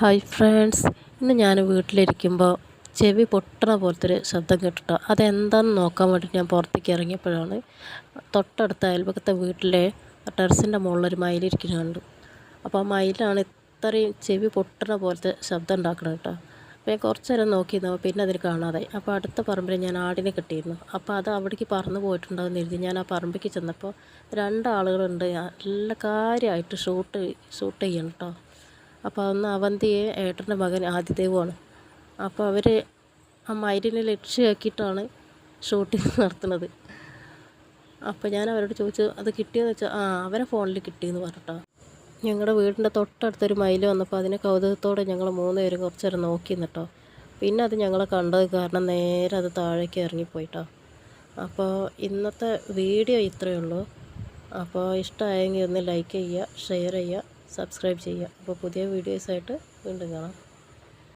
Hi friends ഇന്ന് ഞാൻ വീട്ടിലിരിക്കുമ്പോൾ ചെവി പൊട്ടണ പോലത്തെ ഒരു ശബ്ദം കേട്ടിട്ടോ. അതെന്താണെന്ന് നോക്കാൻ വേണ്ടി ഞാൻ പുറത്തേക്ക് ഇറങ്ങിയപ്പോഴാണ് തൊട്ടടുത്ത അയൽപക്കത്തെ വീട്ടിലെ ടെറസിന്റെ മുകളിലൊരു മയിലിരിക്കുന്നുണ്ട് അപ്പോൾ ആ മയിലാണ് ഇത്രയും ചെവി പൊട്ടണ പോലത്തെ ശബ്ദം ഉണ്ടാക്കണം കേട്ടോ. അപ്പോൾ ഞാൻ കുറച്ച് നേരം നോക്കി നിന്നപ്പോൾ പിന്നെ അതിന് കാണാതായി. അപ്പോൾ അടുത്ത പറമ്പിൽ ഞാൻ ആടിനെ കിട്ടിയിരുന്നു. അപ്പോൾ അത് അവിടേക്ക് പറന്ന് പോയിട്ടുണ്ടാവുന്ന എഴുതി ഞാൻ ആ പറമ്പിലേക്ക് ചെന്നപ്പോൾ രണ്ടാളുകളുണ്ട് നല്ല കാര്യമായിട്ട് ഷൂട്ട് ഷൂട്ട് ചെയ്യണം കേട്ടോ. അപ്പോൾ അന്ന് അവന്തിയെ ഏട്ടന്റെ മകൻ ആദിദേവുമാണ് അപ്പോൾ അവർ ആ മയിലിനെ ലക്ഷ്യമാക്കിയിട്ടാണ് ഷൂട്ടിങ് നടത്തുന്നത്. അപ്പോൾ ഞാൻ അവരോട് ചോദിച്ചു അത് കിട്ടിയെന്ന് വെച്ചാൽ ആ അവരെ ഫോണിൽ കിട്ടിയെന്ന് പറഞ്ഞിട്ടോ. ഞങ്ങളുടെ വീടിന്റെ തൊട്ടടുത്തൊരു മയിൽ വന്നപ്പോൾ അതിനെ കൗതുകത്തോടെ ഞങ്ങൾ മൂന്ന് പേരും കുറച്ച് നേരം നോക്കി നിന്നിട്ടോ. പിന്നെ അത് ഞങ്ങളെ കണ്ടത് കാരണം നേരെ അത് താഴേക്ക് ഇറങ്ങിപ്പോയിട്ടോ. അപ്പോൾ ഇന്നത്തെ വീഡിയോ ഇത്രയേ ഉള്ളൂ. അപ്പോൾ ഇഷ്ടമായെങ്കിൽ ഒന്ന് ലൈക്ക് ചെയ്യുക ഷെയർ ചെയ്യുക. സബ്സ്ക്രൈബ് ചെയ്യുക. അപ്പോൾ പുതിയ വീഡിയോസായിട്ട് വീണ്ടും കാണാം.